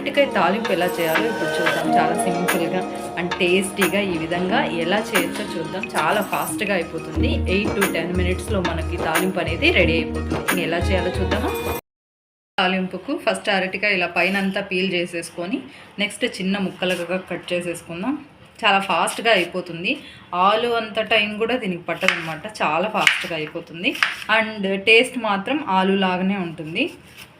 అరటికాయ తాలింపు ఎలా చేయాలో ఇప్పుడు చూద్దాం. చాలా సింపుల్గా అండ్ టేస్టీగా ఈ విధంగా ఎలా చేయొచ్చో చూద్దాం. చాలా ఫాస్ట్గా అయిపోతుంది. ఎయిట్ టు టెన్ మినిట్స్లో మనకి తాలింపు అనేది రెడీ అయిపోతుంది. ఇంక ఎలా చేయాలో చూద్దామా? తాలింపుకు ఫస్ట్ అరటికాయ ఇలా పైన అంతా పీల్ చేసేసుకొని నెక్స్ట్ చిన్న ముక్కలుగా కట్ చేసేసుకుందాం. చాలా ఫాస్ట్గా అయిపోతుంది. ఆలు అంత టైం కూడా దీనికి పట్టదనమాట చాలా ఫాస్ట్గా అయిపోతుంది. అండ్ టేస్ట్ మాత్రం ఆలు లాగానే ఉంటుంది.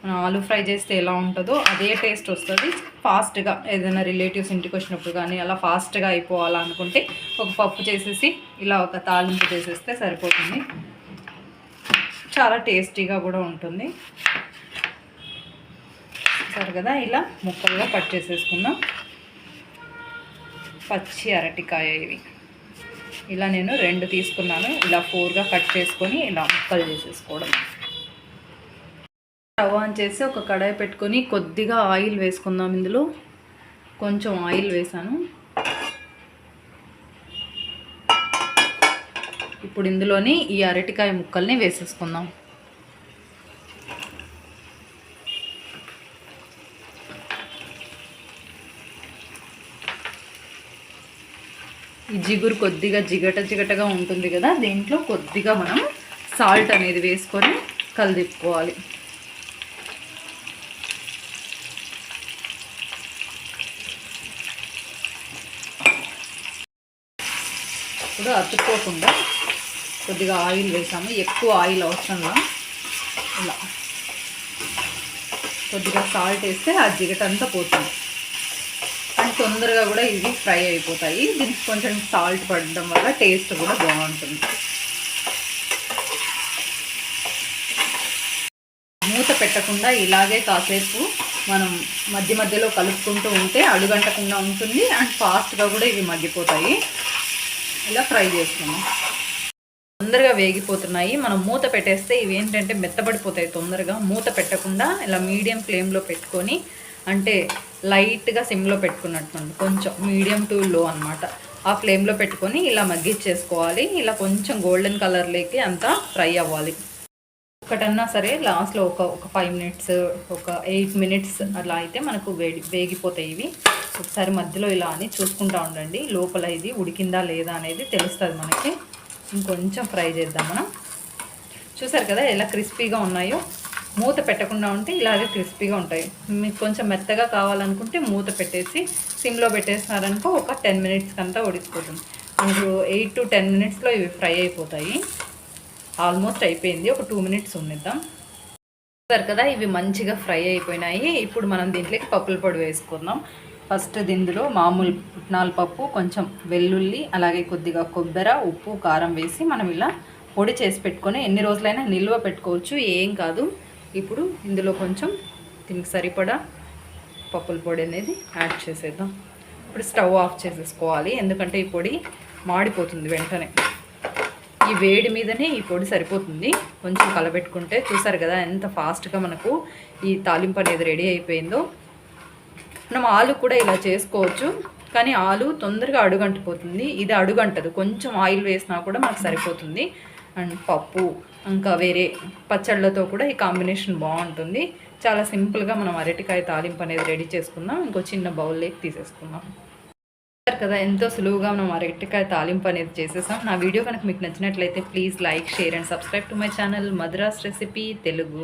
మనం ఆలు ఫ్రై చేస్తే ఎలా ఉంటుందో అదే టేస్ట్ వస్తుంది. ఫాస్ట్గా ఏదైనా రిలేటివ్స్ ఇంటికి వచ్చినప్పుడు కానీ అలా ఫాస్ట్గా అయిపోవాలనుకుంటే ఒక పప్పు చేసేసి ఇలా ఒక తాలింపు చేసేస్తే సరిపోతుంది. చాలా టేస్టీగా కూడా ఉంటుంది. సరే కదా ఇలా ముక్కలుగా కట్ చేసేసుకుందాం. పచ్చి అరటికాయ ఇవి. ఇలా నేను రెండు తీసుకున్నాను. ఇలా ఫోర్గా కట్ చేసుకొని ఇలా ముక్కలు చేసేసుకోవడం. స్టవ్ ఆన్ చేసి ఒక కడాయి పెట్టుకొని కొద్దిగా ఆయిల్ వేసుకుందాం ఇందులో. కొంచెం ఆయిల్ వేసాను. ఇప్పుడు ఇందులోని ఈ అరటికాయ ముక్కల్ని వేసేసుకుందాం. ఈ జిగురు కొద్దిగా జిగట జిగటగా ఉంటుంది కదా దీంట్లో కొద్దిగా మనం సాల్ట్ అనేది వేసుకొని కలిదిప్పుకోవాలి. ఇప్పుడు అతుక్కోకుండా కొద్దిగా ఆయిల్ వేసాము. ఎక్కువ ఆయిల్ అవసరంలా ఇలా కొద్దిగా సాల్ట్ వేస్తే ఆ జిగట అంతా పోతుంది. తొందరగా కూడా ఇవి ఫ్రై అయిపోతాయి. దీనికి కొంచెం సాల్ట్ పడడం వల్ల టేస్ట్ కూడా బాగుంటుంది. మూత పెట్టకుండా ఇలాగే కాసేపు మనం మధ్య మధ్యలో కలుపుకుంటూ ఉంటే అడుగంటకుండా ఉంటుంది అండ్ ఫాస్ట్గా కూడా ఇవి మగ్గిపోతాయి. ఇలా ఫ్రై చేస్తున్నాం తొందరగా వేగిపోతున్నాయి. మనం మూత పెట్టేస్తే ఇవి ఏంటంటే మెత్తబడిపోతాయి తొందరగా. మూత పెట్టకుండా ఇలా మీడియం ఫ్లేమ్లో పెట్టుకొని అంటే లైట్గా సిమ్లో పెట్టుకున్నట్టు కొంచెం మీడియం టు లో అనమాట ఆ ఫ్లేమ్లో పెట్టుకొని ఇలా మగ్గిచ్చేసుకోవాలి. ఇలా కొంచెం గోల్డెన్ కలర్లోకి అంతా ఫ్రై అవ్వాలి. ఒకటన్నా సరే లాస్ట్లో ఒక ఒక ఫైవ్ మినిట్స్ ఒక ఎయిట్ మినిట్స్ అలా అయితే మనకు వేడి వేగిపోతాయి ఇవి. ఒకసారి మధ్యలో ఇలా అని చూసుకుంటూ ఉండండి. లోపల ఇది ఉడికిందా లేదా అనేది తెలుస్తుంది మనకి. ఇంకొంచెం ఫ్రై చేద్దాం మనం. చూసారు కదా ఎలా క్రిస్పీగా ఉన్నాయో? మూత పెట్టకుండా ఉంటే ఇలాగే క్రిస్పీగా ఉంటాయి. మీకు కొంచెం మెత్తగా కావాలనుకుంటే మూత పెట్టేసి సిమ్లో పెట్టేసినారనుకో ఒక టెన్ మినిట్స్ కంతా ఉడికిపోతుంది. మీరు ఎయిట్ టు టెన్ మినిట్స్లో ఇవి ఫ్రై అయిపోతాయి. ఆల్మోస్ట్ అయిపోయింది. ఒక టూ మినిట్స్ ఉండిద్దాం చూసారు కదా ఇవి మంచిగా ఫ్రై అయిపోయినాయి. ఇప్పుడు మనం దీంట్లోకి పప్పుల పొడి వేసుకుందాం. ఫస్ట్ దిందులో మామూలు పుట్నాల పప్పు కొంచెం వెల్లుల్లి అలాగే కొద్దిగా కొబ్బరి ఉప్పు కారం వేసి మనం ఇలా పొడి చేసి పెట్టుకొని ఎన్ని రోజులైనా నిల్వ పెట్టుకోవచ్చు. ఏం కాదు. ఇప్పుడు ఇందులో కొంచెం దీనికి సరిపడా పప్పుల పొడి అనేది యాడ్ చేసేద్దాం. ఇప్పుడు స్టవ్ ఆఫ్ చేసేసుకోవాలి. ఎందుకంటే ఈ పొడి మాడిపోతుంది వెంటనే. ఈ వేడి మీదనే ఈ పొడి సరిపోతుంది. కొంచెం కలబెట్టుకుంటే చూసారు కదా ఎంత ఫాస్ట్గా మనకు ఈ తాలింపు అనేది రెడీ అయిపోయిందో. మనం ఆలు కూడా ఇలా చేసుకోవచ్చు. కానీ ఆలు తొందరగా అడుగంటిపోతుంది. ఇది అడుగంటదు. కొంచెం ఆయిల్ వేసినా కూడా మనకు సరిపోతుంది. అండ్ పప్పు. ఇంకా వేరే పచ్చళ్ళతో కూడా ఈ కాంబినేషన్ బాగుంటుంది. చాలా సింపుల్గా మనం అరటికాయ తాలింపు అనేది రెడీ చేసుకుందాం. ఇంకో చిన్న బౌల్లోకి తీసేసుకుందాం. కదా ఎంతో సులువుగా మనం అరటికాయ తాలింపు అనేది చేసేసాం. నా వీడియో కనుక మీకు నచ్చినట్లయితే please like share and subscribe to my channel Madras recipe Telugu.